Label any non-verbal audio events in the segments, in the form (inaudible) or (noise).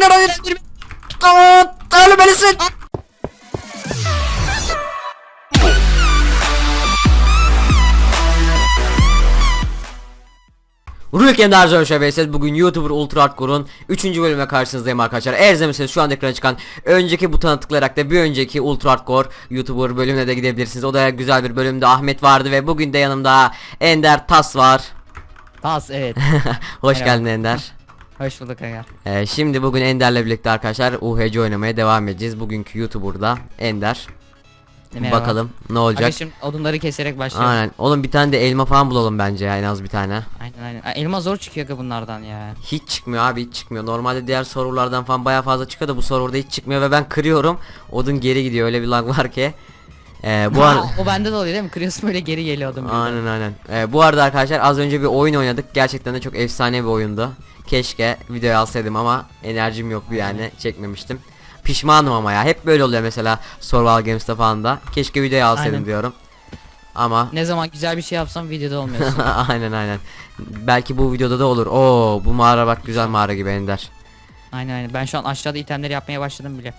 Hayır. Tamam. Ölmelisin. Rüyük Ender Zörşe vs. Bugün YouTuber Ultra Hardcore'un 3. bölüme karşınızdayım arkadaşlar. Eğer izlemediyseniz şu anda ekrana çıkan önceki butona tıklayarak da bir önceki Ultra Hardcore YouTuber bölümüne de gidebilirsiniz. O da güzel bir bölümde Ahmet vardı ve bugün de yanımda Ender Tas var. Tas evet. (laughs) Hoş Merhaba. geldin Ender. Hoş bulduk aga. Ee, şimdi bugün Ender'le birlikte arkadaşlar UHC oynamaya devam edeceğiz. Bugünkü YouTuber'da Ender. Merhaba. Bakalım ne olacak. Aga şimdi odunları keserek başlayalım. Aynen. Oğlum bir tane de elma falan bulalım bence ya en az bir tane. Aynen aynen. Aa, Elma zor çıkıyor aga bunlardan ya. Hiç çıkmıyor abi hiç çıkmıyor. Normalde diğer serverlardan falan baya fazla çıkıyor da bu serverda hiç çıkmıyor ve ben kırıyorum. Odun geri gidiyor öyle bir lag var ki. Ee, bu arada o bende de oluyor değil mi? Kırıyorsun böyle geri geliyor odun. birden. Aynen aynen. Ee, bu arada arkadaşlar az önce bir oyun oynadık. Gerçekten de çok efsane bir oyundu. Keşke videoyu alsaydım ama enerjim yoktu yani çekmemiştim. Pişmanım ama ya. Hep böyle oluyor mesela Survival Games'te falan da. Keşke videoyu alsaydım Aynen. diyorum. Ama Ne zaman güzel bir şey yapsam videoda olmuyorsun. (laughs) aynen aynen. Belki bu videoda da olur. Oo bu mağara bak güzel mağara gibi Ender. aynen aynen. Ben şu an aşağıda itemleri yapmaya başladım bile.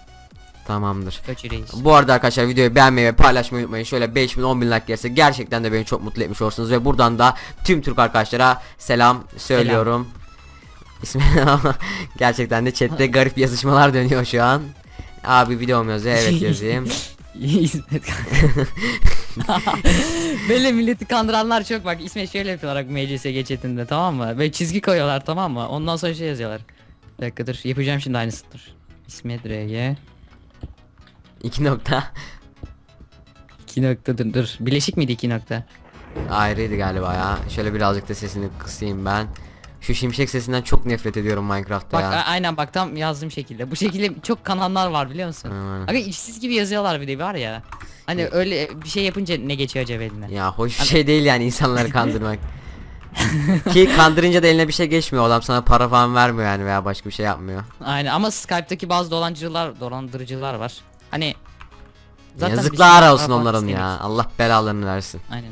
Tamamdır. Reis. Bu arada arkadaşlar videoyu beğenmeyi ve paylaşmayı unutmayın. Şöyle 5000 10000 like gelirse gerçekten de beni çok mutlu etmiş olursunuz ve buradan da tüm Türk arkadaşlara selam söylüyorum. İsmi (laughs) gerçekten de chatte garip yazışmalar dönüyor şu an. Abi video mu yazıyor? Evet yazayım. (laughs) İsmet Böyle milleti kandıranlar çok bak İsmet şöyle yapıyorlar bak MCS geçetinde tamam mı? Böyle çizgi koyuyorlar tamam mı? Ondan sonra şey yazıyorlar. Bir dakika dur yapacağım şimdi aynısını dur. İsmet RG İki nokta. 2 nokta dur dur. Bileşik miydi 2 nokta? Ayrıydı galiba ya. Şöyle birazcık da sesini kısayım ben. Şu şimşek sesinden çok nefret ediyorum Minecraft'ta Bak ya. a- aynen bak tam yazdığım şekilde. Bu şekilde çok kananlar var biliyor musun? Aynen. Aga işsiz gibi yazıyorlar bir de var ya. Hani öyle bir şey yapınca ne geçiyor acaba eline? Ya hoş bir şey değil yani insanları kandırmak. (laughs) Ki kandırınca da eline bir şey geçmiyor adam sana para falan vermiyor yani veya başka bir şey yapmıyor. Aynen ama Skype'daki bazı dolancılar, dolandırıcılar var. Hani Yazıklar bir şey olsun onların ya. Allah belalarını versin. Aynen.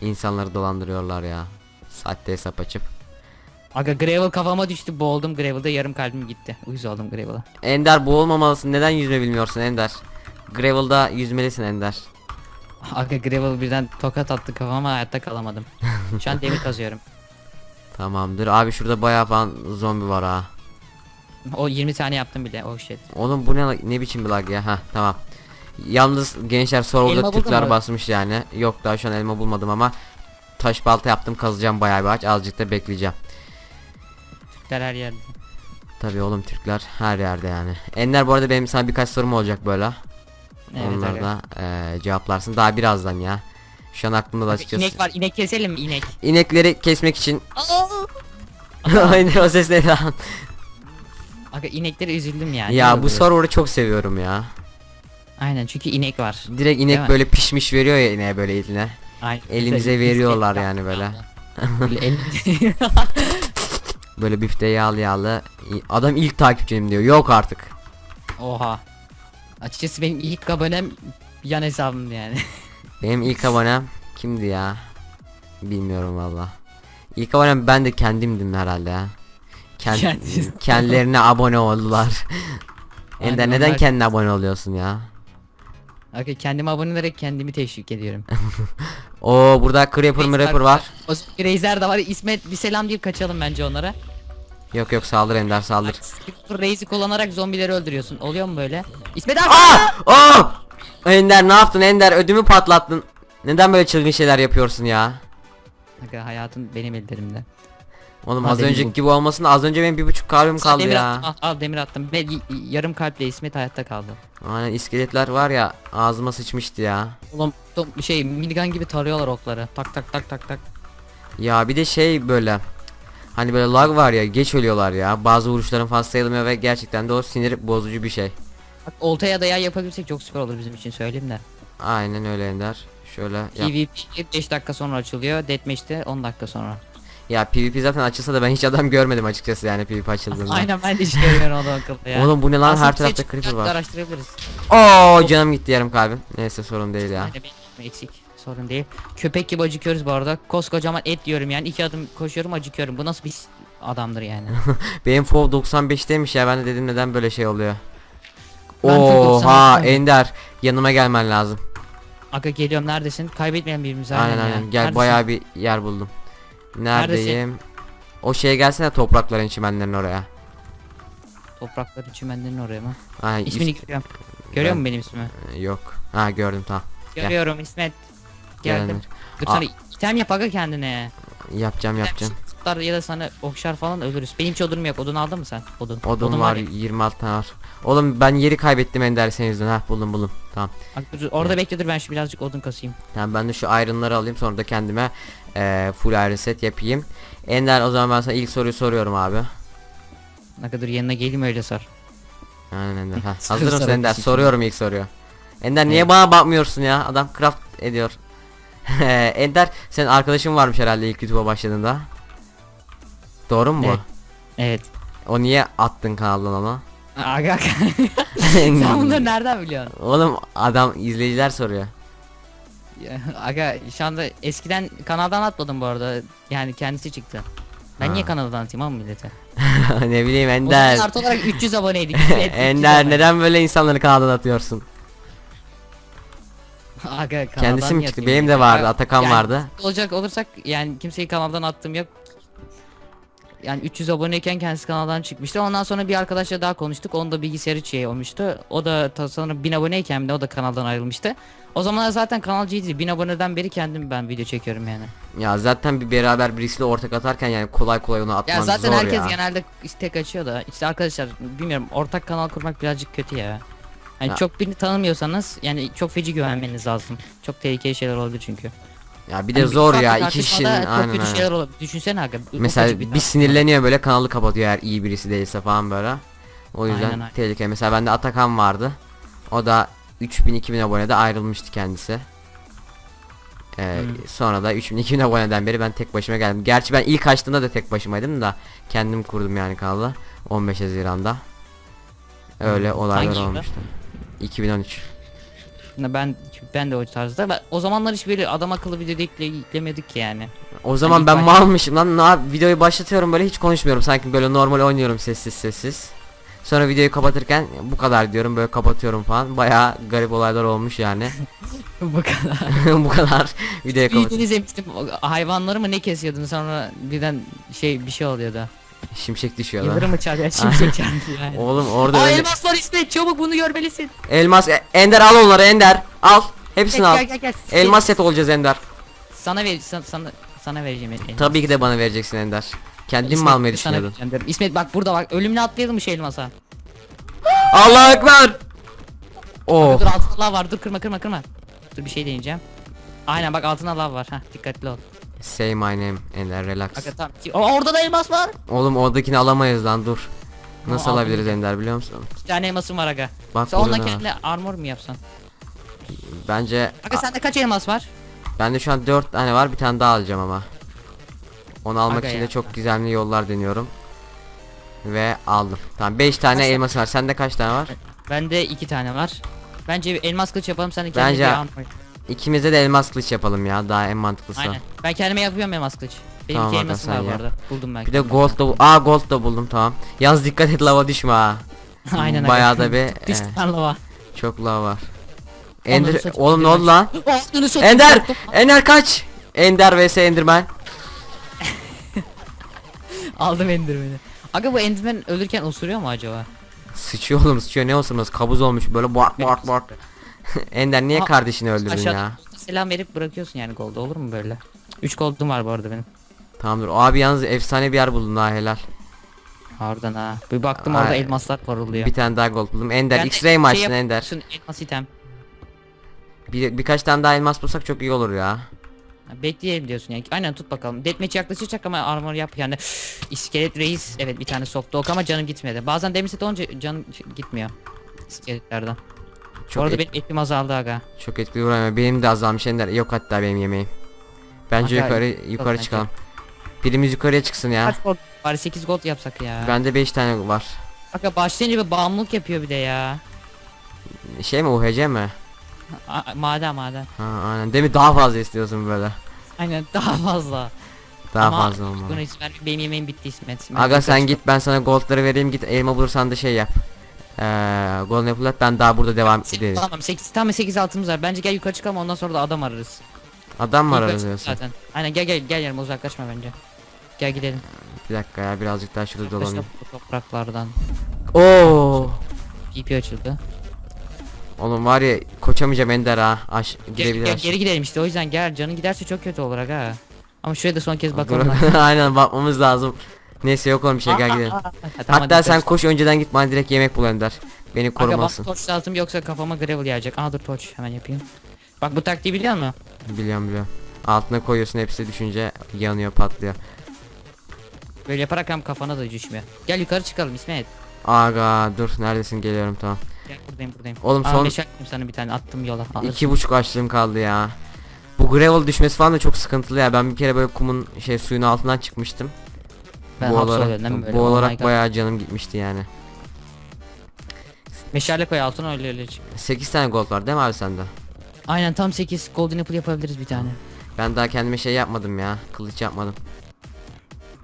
İnsanları dolandırıyorlar ya. Sahte hesap açıp. Aga gravel kafama düştü boğuldum gravel'da yarım kalbim gitti. Uyuz oldum gravel'a. Ender boğulmamalısın. Neden yüzme bilmiyorsun Ender? Gravel'da yüzmelisin Ender. Aga gravel birden tokat attı kafama hayatta kalamadım. Şu an demir (laughs) kazıyorum. Tamamdır. Abi şurada bayağı falan zombi var ha. O 20 tane yaptım bile oh shit. Oğlum bu ne ne biçim bir lag ya? Ha tamam. Yalnız gençler buldun Türkler basmış yani. Yok daha şu an elma bulmadım ama taş balta yaptım kazacağım bayağı bir ağaç. Azıcık da bekleyeceğim. Türkler her yerde. Tabii oğlum Türkler her yerde yani. Ender bu arada benim sana birkaç sorum olacak böyle. Evet Onları da eee, cevaplarsın daha birazdan ya. Şu an aklımda da açıkçası. İnek var inek keselim mi inek? İnekleri kesmek için. (laughs) Aynen o ses ne lan? Aga ineklere üzüldüm ya. Ya bu server'ı çok seviyorum ya. Aynen çünkü inek var. Direkt inek Değil mi? böyle pişmiş veriyor ya ineğe böyle eline. Aynen. Elimize veriyorlar yani böyle. Böyle (laughs) el- (laughs) Böyle bifte yağlı yağlı. Adam ilk takipçim diyor. Yok artık. Oha. Açıkçası benim ilk abonem yan hesabımdı yani. (laughs) Benim ilk abonem kimdi ya? Bilmiyorum valla. İlk abonem ben de kendimdim herhalde ya. Kend Kendin. kendilerine abone oldular. (laughs) Ender neden onlar- kendine abone oluyorsun ya? Okay, kendime abone olarak kendimi teşvik ediyorum. (laughs) Oo burada Creeper Mrapper var. O Razer de var. İsmet bir selam deyip kaçalım bence onlara. Yok yok saldır Ender saldır. Raze'i kullanarak zombileri öldürüyorsun. Oluyor mu böyle? İsmet abi! Aa! Aa! Ender ne yaptın Ender ödümü patlattın. Neden böyle çılgın şeyler yapıyorsun ya? Aga, hayatın benim ellerimde. Oğlum az demir önceki gibi olmasın da az önce benim bir buçuk kalbim kaldı demir ya. attım, al, al demir attım. Y- yarım kalple İsmet hayatta kaldı. Aynen iskeletler var ya ağzıma sıçmıştı ya. Oğlum şey minigun gibi tarıyorlar okları. Tak tak tak tak tak. Ya bir de şey böyle hani böyle lag var ya geç ölüyorlar ya. Bazı vuruşların fazla sayılmıyor ve gerçekten de o sinir bozucu bir şey. Bak oltaya da yay yapabilirsek çok süper olur bizim için söyleyeyim de. Aynen öyle Ender. Şöyle yap. PvP 5 dakika sonra açılıyor. Deathmatch'te 10 dakika sonra. Ya PvP zaten açılsa da ben hiç adam görmedim açıkçası yani PvP açıldığında. Aynen ben de hiç görmüyorum o da akıllı ya. Oğlum bu ne lan Aslında her şey tarafta creeper var. Araştırabiliriz. Oo canım gitti yarım kalbim. Neyse sorun değil ya. Aynen benim eksik. Sorun değil. Köpek gibi acıkıyoruz bu arada. Koskocaman et diyorum yani. iki adım koşuyorum acıkıyorum. Bu nasıl bir adamdır yani. (laughs) Benim FOV 95'teymiş ya ben de dedim neden böyle şey oluyor. Ben Oha 95'teyim. Ender yanıma gelmen lazım. Aga geliyorum neredesin? Kaybetmeyelim birbirimizi. Aynen aynen gel Neredesin? bayağı bir yer buldum. Neredeyim? O şeye gelsene toprakların çimenlerin oraya. Toprakların çimenlerin oraya mı? Aynen İsmini üst- görüyorum. Görüyor Ben- musun benim ismimi? Yok. Ha gördüm tamam. Görüyorum İsmet. Gel Geldim. Ender. Dur sana item yap aga kendine. Yapacağım yapacağım. Tutar ya da sana okşar falan ölürüz. Benim hiç odunum yok. Odun aldın mı sen? Odun. Odun var ya. 26 tane var. Oğlum ben yeri kaybettim Ender senin yüzünden. Ha buldum buldum. Tamam. Bak dur, orada bekle dur ben şu birazcık odun kasayım. Tamam ben de şu iron'ları alayım sonra da kendime eee, full iron set yapayım. Ender o zaman ben sana ilk soruyu soruyorum abi. Ne kadar yanına geleyim öyle sor. Aynen Ender. Ha, hazır mısın Ender? Soruyorum ilk soruyu. Ender niye Evet. bana bakmıyorsun ya? Adam craft ediyor. (laughs) Ender senin arkadaşın varmış herhalde ilk YouTube'a başladığında. Doğru mu bu? Evet. Evet. O niye attın kanaldan onu? Aga (laughs) sen bunları nereden biliyorsun? Oğlum adam izleyiciler soruyor. Ya, Aga şu anda eskiden kanaldan atmadım bu arada. Yani kendisi çıktı. Ben niye Ha. kanaldan atayım ama millete? (laughs) ne bileyim O Ender. zaman artı olarak 300 aboneydik. (laughs) Evet, 300 Ender abone. neden böyle insanları kanaldan atıyorsun? Aga kanaldan Kendisi mi niye çıktı? Benim de vardı, Atakan yani vardı. Olacak olursak yani kimseyi kanaldan attım yok. Yani 300 aboneyken kendisi kanaldan çıkmıştı. Ondan sonra bir arkadaşla daha konuştuk. Onun da bilgisayarı şey olmuştu. O da ta- sanırım 1000 aboneyken de o da kanaldan ayrılmıştı. O zamanlar zaten kanalcıydı. 1000 aboneden beri kendim ben video çekiyorum yani. Ya zaten bir beraber birisiyle ortak atarken yani kolay kolay onu atman Ya zaten zor herkes ya. genelde işte tek açıyor da işte arkadaşlar bilmiyorum ortak kanal kurmak birazcık kötü ya. Hani Ya. çok birini tanımıyorsanız yani çok feci güvenmeniz lazım. Çok tehlikeli şeyler olabilir çünkü. Ya bir de Hani zor ufak ya iki tartışmada kişinin çok aynen kötü aynen. şeyler olabilir. Düşünsene aga. Mesela bir tartışma. sinirleniyor böyle kanalı kapatıyor eğer iyi birisi değilse falan böyle. O yüzden Aynen, aynen. tehlikeli. Mesela bende Atakan vardı. O da 3000-2000 abonede ayrılmıştı kendisi. Ee, Hmm. Sonra da 3000-2000 aboneden beri ben tek başıma geldim. Gerçi ben ilk açtığımda da tek başımaydım da kendim kurdum yani kanalı 15 Haziran'da. Öyle Hmm. olaylar Hangi yılda? olmuştu. 2013. Ne Ben ben de o tarzda. Ben, o zamanlar hiç böyle adam akıllı video yükle, yüklemiyorduk ki yani. O zaman ilk ben baş- malmışım lan. Ne yap- videoyu başlatıyorum böyle hiç konuşmuyorum. Sanki böyle normal oynuyorum sessiz sessiz. Sonra videoyu kapatırken bu kadar diyorum böyle kapatıyorum falan. Bayağı garip olaylar olmuş yani. (laughs) Bu kadar. (laughs) bu kadar videoyu kapat. Videonu izlemiştim. O Hayvanları mı ne kesiyordun sonra birden şey bir şey oluyordu. Şimşek düşüyor Yıldırım lan. mı çarpıyor? Şimşek çarpıyor yani. Oğlum orada Aa öyle elmas var İsmet çabuk bunu görmelisin. elmas E- Ender al onları Ender. Al. Hepsini Gel, al. gel, gel, gel. Elmas set olacağız Ender. Sana ver sana sana, sana vereceğim elmas. Tabii ki de bana vereceksin Ender. Kendin mi İsmet, almayı sana düşünüyordun? vereceğim. İsmet bak burada bak ölümüne atlayalım şu elmasa? Allah ekber. Oh. Dur altında lav var dur kırma kırma kırma. Dur bir şey deneyeceğim. Aynen bak altında lav var. Heh dikkatli ol. Say my name Ender relax. Bak tamam. Aa, orada da elmas var. Oğlum oradakini alamayız lan dur. Nasıl Ama alabiliriz. Ender biliyor musun? Bir tane elmasım var aga. Bak Sen onunla burada ne var? kendine armor mu yapsan? Bence Aga sende kaç elmas var? bende şu an 4 tane var bir tane daha alacağım ama. Onu almak Aga için ya. de çok gizemli yollar deniyorum. Ve aldım. Tamam 5 tane Kaç elmas var. Sende kaç tane var? Bende iki tane var. Bence bir elmas kılıç yapalım sen de kendine Bence- bir armor. yap. İkimize de elmas kılıç yapalım ya. Daha en mantıklısı. Aynen. Ben kendime yapıyorum elmas kılıç. Benim Tamam elmasım var bu arada. Buldum ben. Bir de gold da Aa gold da buldum tamam. Yalnız dikkat et lava düşme ha. (laughs) Aynen. Bayağı da bir (laughs) Düş lan lava. çok lava var. Ender oğlum ne oldu lan? (laughs) Ender! Ender kaç! Ender vs Enderman. Aldım Enderman'i. Aga bu Enderman ölürken osuruyor mu acaba? Sıçıyor oğlum sıçıyor ne olsunuz kabuz olmuş böyle bark bark bark. (laughs) Ender niye Aa, kardeşini öldürdün Aşağıda ya? selam verip bırakıyorsun yani golda olur mu böyle? 3 gold'um var bu arada benim. Tamamdır. O abi yalnız efsane bir yer buldun daha helal. Harbiden ha. Bir baktım orada Ay, elmaslar parıldıyor. Bir tane daha gold buldum. Ender de X-ray mi şey açtın Ender? şun Elmas item. Bir, birkaç tane daha elmas bulsak çok iyi olur ya. Ha, Bekleyelim diyorsun yani. Aynen tut bakalım. Deathmatch yaklaşacak ama armor yap yani. İskelet reis evet bir tane soktu ok ama canım gitmedi. Bazen demir set olunca canım gitmiyor. İskeletlerden. Çok bu arada et- benim etim azaldı aga. çok etkili vuramıyor. Benim de azalmış Ender. Yok hatta benim yemeğim. Bence Aga, yukarı yukarı bence. çıkalım. Birimiz yukarıya çıksın ya. Kaç gold? Bari 8 gold yapsak ya. Bende 5 tane var. Aga başlayınca bir bağımlılık yapıyor bir de ya. Şey mi UHC mi? A- maden maden. Ha aynen. Değil mi daha fazla istiyorsun böyle. Aynen daha fazla. Daha Ama fazla olmalı. Buna izin verme. Benim yemeğim bitti İsmet. Ben Aga sen yukarı git ben sana goldları vereyim git elma bulursan da şey yap. Eee golden apple ben daha burada devam ederiz. Tamam 8 tam 8 altımız var. Bence gel yukarı çıkalım ondan sonra da adam ararız. Adam mı Yukarı ararız çık diyorsun? Zaten. Aynen gel gel gel yanıma uzaklaşma bence. Gel gidelim. Bir dakika ya birazcık daha şurada dolanayım. topraklardan. Oo. PP açıldı. Oğlum var ya koçamayacağım Ender ha. Aş Gel, gidebilir gel, aş- geri gidelim işte o yüzden gel canın giderse çok kötü olur aga. Ama şuraya da son kez Dur- bakalım. (laughs) Aynen bakmamız lazım. Neyse yok oğlum bir şey gel gidelim. Ha, tamam, Hatta hadi sen koş önceden git bana direkt yemek bul Ender. Beni Aga korumasın. torç lazım yoksa kafama gravel yağacak. Aa dur torç hemen yapayım. Bak bu taktiği biliyor musun? Biliyorum biliyorum. Altına koyuyorsun hepsi düşünce yanıyor patlıyor. Böyle yaparak hem kafana da düşmüyor. Gel yukarı çıkalım İsmet. Aga dur neredesin geliyorum tamam. Gel buradayım buradayım. Oğlum Aa, son- meşal yapayım sana bir tane attım yola. Alırsın. İki buçuk açlığım kaldı ya. Bu gravel düşmesi falan da çok sıkıntılı ya. Ben bir kere böyle kumun şey suyun altından çıkmıştım. Ben bu olarak, değil mi böyle? bu Oh my olarak God. bayağı canım gitmişti yani. Meşale koy altına öyle öyle çık. 8 tane gold var değil mi abi sende? Aynen tam 8 golden apple yapabiliriz bir tane. Ben daha kendime şey yapmadım ya. Kılıç yapmadım.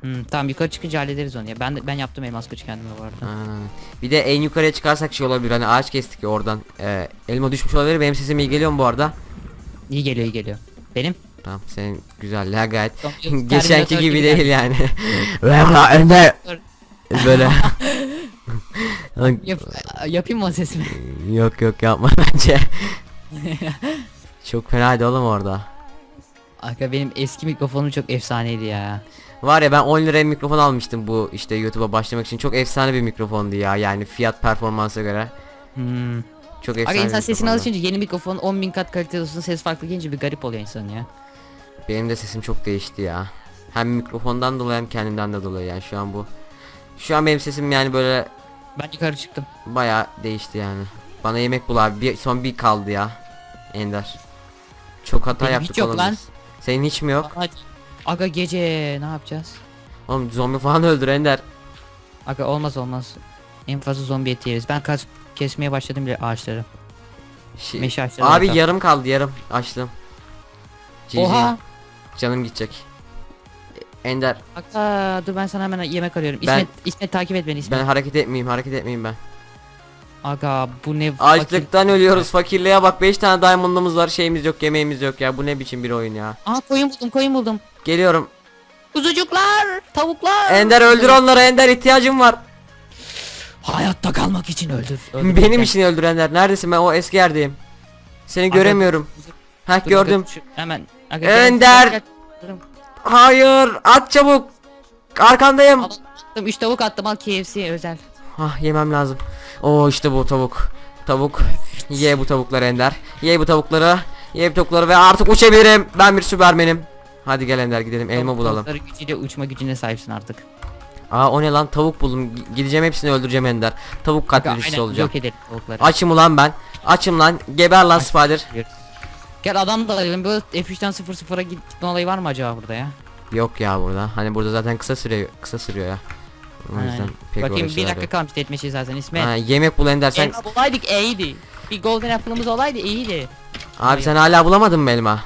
Hmm, tamam yukarı çıkınca hallederiz onu ya. Ben de, ben yaptım elmas kılıç kendime bu arada. Aa, Bir de en yukarıya çıkarsak şey olabilir hani ağaç kestik ya oradan. Ee, elma düşmüş olabilir. Benim sesim iyi geliyor mu bu arada? İyi geliyor iyi geliyor. Benim? Tamam senin güzel gayet. Tamam, (laughs) Geçenki gibi değil yani. Önder. (laughs) (laughs) Böyle. Yap, yapayım mı sesimi? yok yok yapma bence. Çok fenaydı oğlum orada. Aga benim eski mikrofonum çok efsaneydi ya. Var ya ben 10 liraya mikrofon almıştım bu işte YouTube'a başlamak için. Çok efsane bir mikrofondu ya. Yani fiyat performansa göre. Hmm. Çok efsane bir insan sesini alışınca yeni mikrofon 10.000 kat kaliteli olsun ses farklı gelince bir garip oluyor insan ya. Benim de sesim çok değişti ya. Hem mikrofondan dolayı hem kendimden de dolayı yani şu an bu. Şu an benim sesim yani böyle Ben yukarı çıktım. baya değişti yani. Bana yemek bul abi. Bir, son bir kaldı ya. Ender. Çok hata Benim yaptık hiç yok oğlum lan. biz. Senin hiç mi yok? Hadi. Aga gece ne yapacağız? Oğlum zombi falan öldür Ender. Aga olmaz olmaz. En fazla zombi eti yeriz. Ben kaç kesmeye başladım bile ağaçları. Şey- Meşe ağaçları. Abi zaten. yarım kaldı yarım. Açtım. GG. Oha. Canım gidecek. Ender Aga dur ben sana hemen yemek arıyorum. Ben- İsmet, İsmet takip et beni İsmet. ben hareket etmeyeyim hareket etmeyeyim ben. Aga bu ne fakir- Açlıktan ölüyoruz fakirliğe bak 5 tane diamond'ımız var şeyimiz yok yemeğimiz yok ya bu ne biçim bir oyun ya. Aa koyun buldum koyun buldum. Geliyorum. Kuzucuklar, tavuklar. Ender öldür onları Ender ihtiyacım var. Hayatta kalmak için öldür. öldür. (laughs) Benim için öldür Ender. Neredesin ben o eski yerdeyim. Seni Aga, göremiyorum. Dur, gördüm. şu- hemen. Gel, gel. Hayır at çabuk. Arkandayım. Attım 3 tavuk attım al KFC özel. Ah yemem lazım. Oo işte bu tavuk. Tavuk. Ye bu tavukları Ender. Ye bu tavukları. Ye bu tavukları ve artık uçabilirim. Ben bir süpermenim. Hadi gel Ender gidelim elma bulalım. Tavukların gücüyle uçma gücüne sahipsin artık. Aa o ne lan tavuk buldum. Gideceğim hepsini öldüreceğim Ender. Tavuk katledicisi olacağım. Yok edelim tavukları. Açım ulan ben. Açım lan. Geber lan spider. Gel adam da alalım. Bu F3'ten 0-0'a git- gitme olayı var mı acaba burada ya? Yok ya burada. Hani burada zaten kısa sürüyor. Kısa sürüyor ya. O yüzden Aynen. pek Bakayım bir dakika kalmış etmesi zaten İsmet. Ha, yemek bul Ender sen. Elma bulaydık iyiydi. Bir golden apple'ımız olaydı iyiydi. Abi sen hala bulamadın mı elma?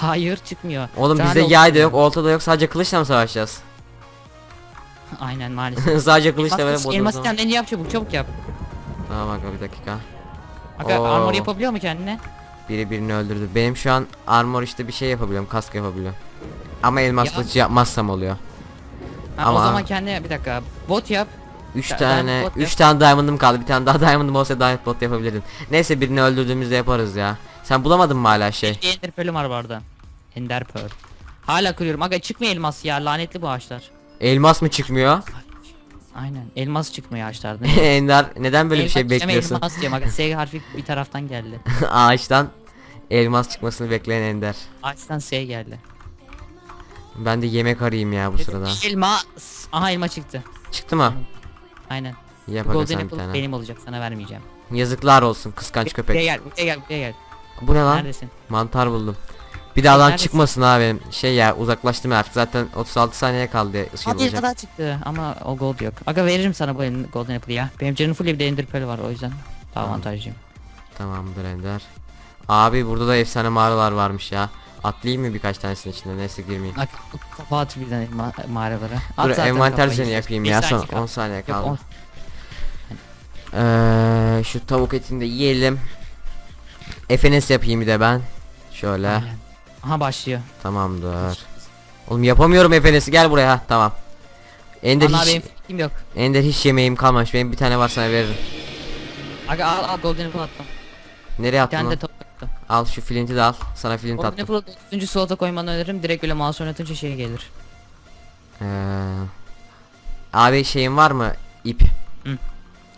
Hayır çıkmıyor. Oğlum Sen bizde yay da yok, olta da yok. Sadece kılıçla mı savaşacağız? (laughs) Aynen maalesef. (laughs) Sadece kılıçla böyle Elmas, elmas sistemlerini yap çabuk çabuk yap. Tamam bak bir dakika. Aga Oo. armor yapabiliyor mu kendine? Biri birini öldürdü. Benim şu an armor işte bir şey yapabiliyorum. Kask yapabiliyorum. Ama elmas Ya. kılıç yapmazsam oluyor. Ha, Ama- O zaman kendine bir dakika bot yap. 3 Ben- tane bot 3 yap. tane diamond'ım kaldı. Bir tane daha diamond'ım olsa diamond bot yapabilirdim. Neyse birini öldürdüğümüzde yaparız ya. Sen bulamadın mı hala şey? Bir ender pearl'üm var bu arada. Ender pearl. Hala kırıyorum. Aga çıkmıyor elmas ya lanetli bu ağaçlar. Elmas mı çıkmıyor? Aynen elmas çıkmıyor ağaçlardan. (laughs) Ender neden böyle bir şey Elmas bekliyorsun? Elmas diyorum (laughs) aga S harfi bir taraftan geldi. (laughs) Ağaçtan elmas çıkmasını bekleyen Ender. Ağaçtan S geldi. Ben de yemek arayayım ya bu sırada. Elmas. Aha elma çıktı. Çıktı mı? Aynen. Yap aga golden sen bir apple tane. benim olacak sana vermeyeceğim. Yazıklar olsun kıskanç Buraya köpek. gel buraya gel buraya gel. Bu ne lan? Neredesin? Mantar buldum. Bir daha lan neredesin? çıkmasın benim. Şey ya uzaklaştım artık zaten 36 saniye kaldı ışığı Hadi bulacak. kadar çıktı ama o gold yok. Aga veririm sana bu elin- golden apple ya. Benim canım full bir de ender pearl var o yüzden. Daha Tamam. avantajlıyım. Tamamdır Ender. Abi burada da efsane mağaralar varmış ya. Atlayayım mı birkaç tanesinin içinde neyse girmeyeyim. Bak kafa at bir tane ma- mağaralara. At Dur zaten envanter kafayı. düzeni yapayım Bir ya son kaldı. 10 saniye Yok, kaldı. on- Ee, şu tavuk etini de yiyelim. FNS yapayım bir de ben. Şöyle Aynen. Aha başlıyor. tamamdır. Oğlum yapamıyorum FNS'i gel buraya ha tamam. Ender Ana hiç benim fikrim yok. Ender hiç yemeğim kalmamış. Benim bir tane var sana veririm. Aga al al golden apple attım. Nereye Bir attın tane de lan? top attım. Al şu flinti de al. Sana flint Golden attım. apple'ı 9. slota koymanı öneririm. Direkt öyle mouse oynatınca şey gelir. Ee, abi şeyin var mı? İp.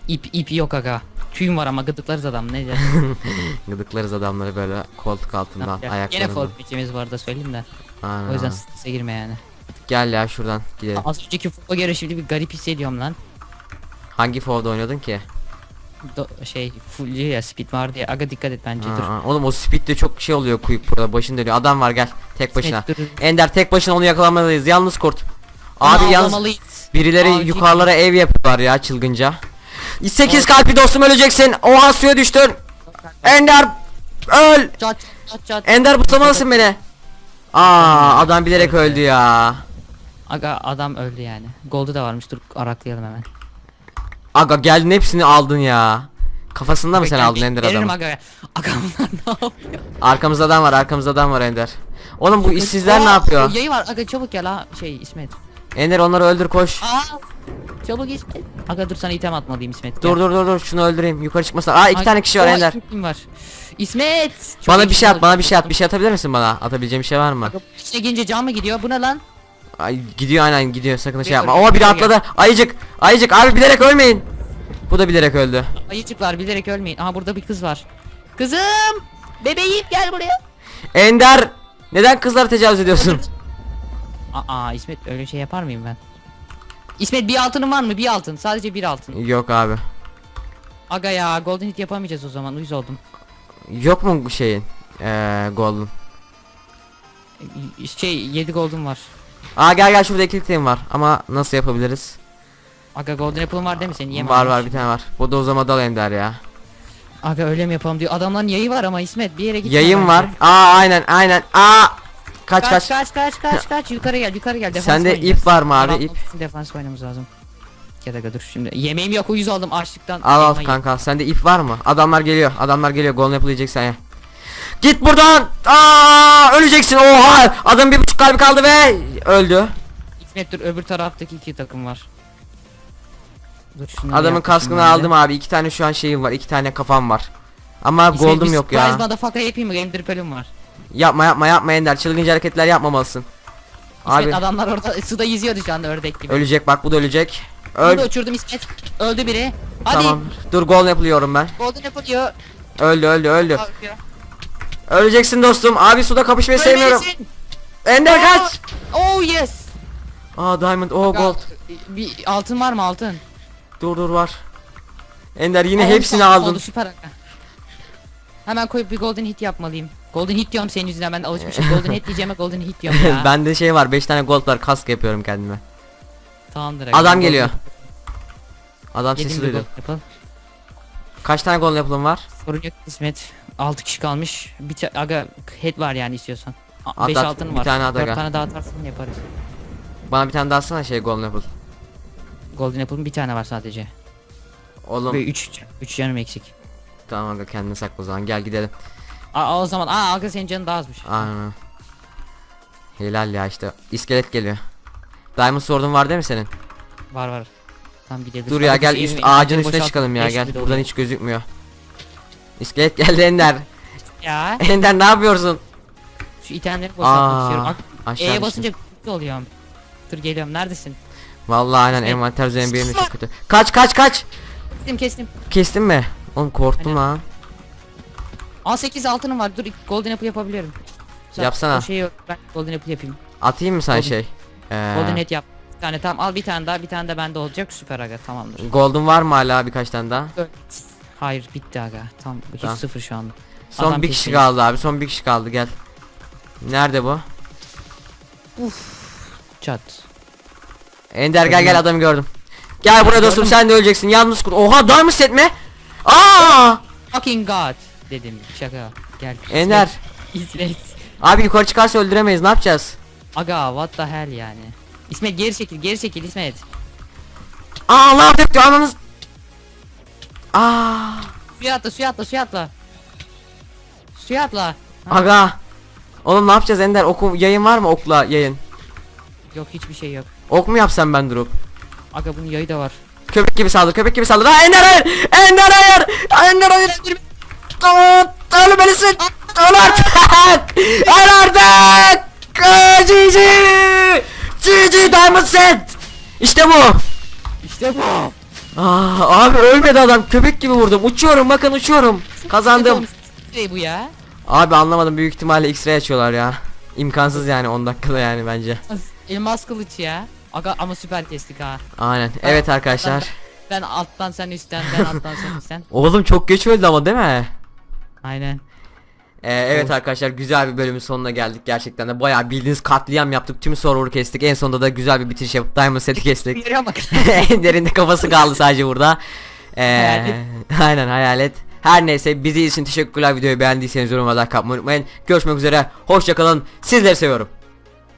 İp ip yok aga. Tüyüm var ama gıdıklarız adam ne diyor? (laughs) Gıdıklarız adamları böyle koltuk altından ayaklarından. form var da söyleyeyim de. Aynen. O yüzden strese girme yani. Gel ya şuradan gidelim. Az önceki futbol göre şimdi bir garip hissediyorum lan. Hangi fovda oynadın ki? Do- şey full ya speed var diye. Aga dikkat et bence dur. Aa, oğlum o speed'de çok şey oluyor kuyup burada başın dönüyor. Adam var gel tek başına. Evet, dur. Ender tek başına onu yakalamalıyız. Yalnız kurt. Abi Onu yalnız birileri Acil. yukarılara ev yapıyorlar ya çılgınca. 8 kalpli dostum öleceksin. Oha suya düştün. Ender öl. Çat çat çat. Ender butamalısın beni. Aa adam bilerek öldü ya. Aga adam öldü yani. Gold'u da varmış dur araklayalım hemen. Aga geldin hepsini aldın ya. Kafasında mı sen aldın Ender adamı? Aga. Aga bunlar (laughs) ne yapıyor? Arkamızda adam var arkamızda adam var Ender. Oğlum bu işsizler ne yapıyor? Yayı var aga çabuk gel ha şey İsmet. Ender onları öldür koş. Aa! Çabuk İsmet. Aga dur sana item atmalıyım İsmet. Dur dur dur dur şunu öldüreyim yukarı çıkmasın. Aa iki tane kişi var Ender. Kim var? İsmet. Çok Bana iyi bir şey at bana bir şey at bir şey atabilir misin bana? Atabileceğim bir şey var mı? Aga, İçine girince can mı gidiyor? Bu ne lan? Ay gidiyor aynen gidiyor sakın şey yapma. Ama biri gel. atladı. Ayıcık. Ayıcık abi bilerek ölmeyin. Bu da bilerek öldü. Ayıcıklar bilerek ölmeyin. Aha burada bir kız var. Kızım! Bebeğim gel buraya. Ender neden kızlara tecavüz ediyorsun? Aa İsmet öyle şey yapar mıyım ben? İsmet bir altının var mı? Bir altın. Sadece bir altın. Yok abi. Aga ya golden hit yapamayacağız o zaman. Uyuz oldum. Yok mu bu şeyin? Eee golden. Şey 7 golden var. Aa gel gel şurada eklikliğim var ama nasıl yapabiliriz? Aga golden apple'ın var değil mi senin? Yeme var var bir tane var. Bu da o zaman dal Ender ya. Aga öyle mi yapalım diyor. Adamların yayı var ama İsmet bir yere gitme. Yayın bence. var. Aa aynen aynen. Aa kaç Kaç kaç. kaç kaç (laughs) kaç yukarı gel yukarı gel defans Sende oynayacağız. ip var mı abi? İp. defans oynamamız lazım. Ya da dur şimdi yemeğim yok uyuz oldum açlıktan. Al al Elmayı- kanka. Sende ip var mı? Adamlar geliyor. Adamlar geliyor. Golden apple yiyeceksen ya. Git buradan. Aa öleceksin. Oha. Adam bir buçuk kalbi kaldı ve öldü. İsmet dur öbür taraftaki iki takım var. Dur şunları Adamın yaklaşayım kaskını ben de. aldım abi. iki tane şu an şeyim var. iki tane kafam var. Ama İsmet, gold'um yok surprise ya. motherfucker yapayım mı? Game Dripel'im var. Yapma yapma yapma Ender. Çılgınca hareketler yapmamalısın. İsmet Abi adamlar orada suda yüzüyordu şu anda ördek gibi. ölecek bak bu da ölecek. Bunu da Öl. uçurdum İsmet. Öldü biri. Hadi. Tamam. Dur golden yapılıyorum ben. Golden Apple diyor. Öldü öldü öldü. Öleceksin dostum. Abi suda kapışmayı sevmiyorum. Ölmelisin. Ender kaç. Oh yes. Aa diamond. Oh gold. Bir altın var mı altın? Dur dur var. Ender yine Aa, hepsini aldın. Oldu, süper. Hemen koyup bir golden hit yapmalıyım. Golden hit diyorum senin yüzünden ben de alışmışım. golden hit diyeceğime golden hit diyorum ya. (laughs) Bende şey var 5 tane gold var kask yapıyorum kendime. Tamamdır. Adam golden geliyor. Adam yedim sesi golden apple. Kaç tane gold yapılım var? Sorun yok İsmet. 6 kişi kalmış. Bir ta- aga head var yani istiyorsan. At, 5 at, altın bir var. tane at 4 aga. tane daha atarsın yaparız. Bana bir tane daha atsana şey golden apple. Golden apple'ın bir tane var sadece. Oğlum Ve 3 3 canım eksik. tamam aga kendini sakla o zaman gel gidelim. Aa o zaman aa aga senin canın daha azmış. Aynen. Helal ya işte iskelet geliyor. Diamond sword'un var değil mi senin? Var var. Tamam gidelim. Dur ya Aga, gel biz üst ağacın üstüne çıkalım ya gel. Buradan hiç gözükmüyor. İskelet geldi Ender. (laughs) Ya Ender ne yapıyorsun? şu itemleri boşaltmak istiyorum. Aşağı E'ye basınca kötü oluyorum. Dur geliyorum neredesin? Vallahi aynen Evet. envanter düzeni benim de çok kötü. Kaç kaç kaç. Kestim kestim. Kestin mi? Oğlum korktum lan. Aa 8 altınım var. Dur golden apple yapabiliyorum. Sen Yapsana. O şeyi yok. Ben golden apple yapayım. Atayım mı sen Golden- şey? Ee, Golden head yap. Bir tane tamam al bir tane daha bir tane de bende olacak süper aga tamamdır. Golden var mı hala birkaç tane daha? Evet. Hayır bitti aga. Tam hiç Tamam. sıfır şu anda. Son Adam bir kişi kesin. kaldı abi. Son bir kişi kaldı gel. Nerede bu? Çat. Ender gel gel adamı gördüm. Gel buraya dostum sen de öleceksin. Yalnız kur. Oha diamond set mi? Aa! Fucking god dedim şaka. Gel. Ender. İsmet. Abi yukarı çıkarsa öldüremeyiz ne yapacağız? Aga what the hell yani. İsmet geri çekil geri çekil İsmet. Aa ne yaptık ananız. Aa Suya atla suya atla suya atla. Suya atla. Ha, aga. Oğlum ne yapacağız Ender? Oku yayın var mı okla yayın? Yok hiçbir şey yok. Ok mu yapsam ben durup? Aga bunun yayı da var. Köpek gibi saldır, köpek gibi saldır. Ha Ender hayır! Ender hayır! Ender hayır! Ölmelisin! Öl artık! (laughs) Öl artık! GG! GG Diamond Set! İşte bu! İşte bu. Aa, abi ölmedi adam, köpek gibi vurdum. Uçuyorum bakın uçuyorum. Kazandım. Ne bu ya? Abi anlamadım büyük ihtimalle X-ray açıyorlar ya. İmkansız yani 10 dakikada yani bence. Elmas kılıç ya. Aga ama süper kestik ha. Aynen. Evet arkadaşlar. Ben alttan sen üstten ben alttan sen üstten. (laughs) Oğlum çok geç öldü ama değil mi? Aynen. Ee, evet arkadaşlar güzel bir bölümün sonuna geldik gerçekten de. Bayağı bildiğiniz katliam yaptık. Tüm server'ı kestik. En sonunda da güzel bir bitiriş yapıp Diamond Set'i kestik. Yürüye bak. (laughs) Ender'in de kafası kaldı sadece burada. Ee, Hayalet. (laughs) aynen hayalet. Her neyse bizi için teşekkürler. Videoyu beğendiyseniz yorumlarda like atmayı unutmayın. Görüşmek üzere. Hoşçakalın sizleri seviyorum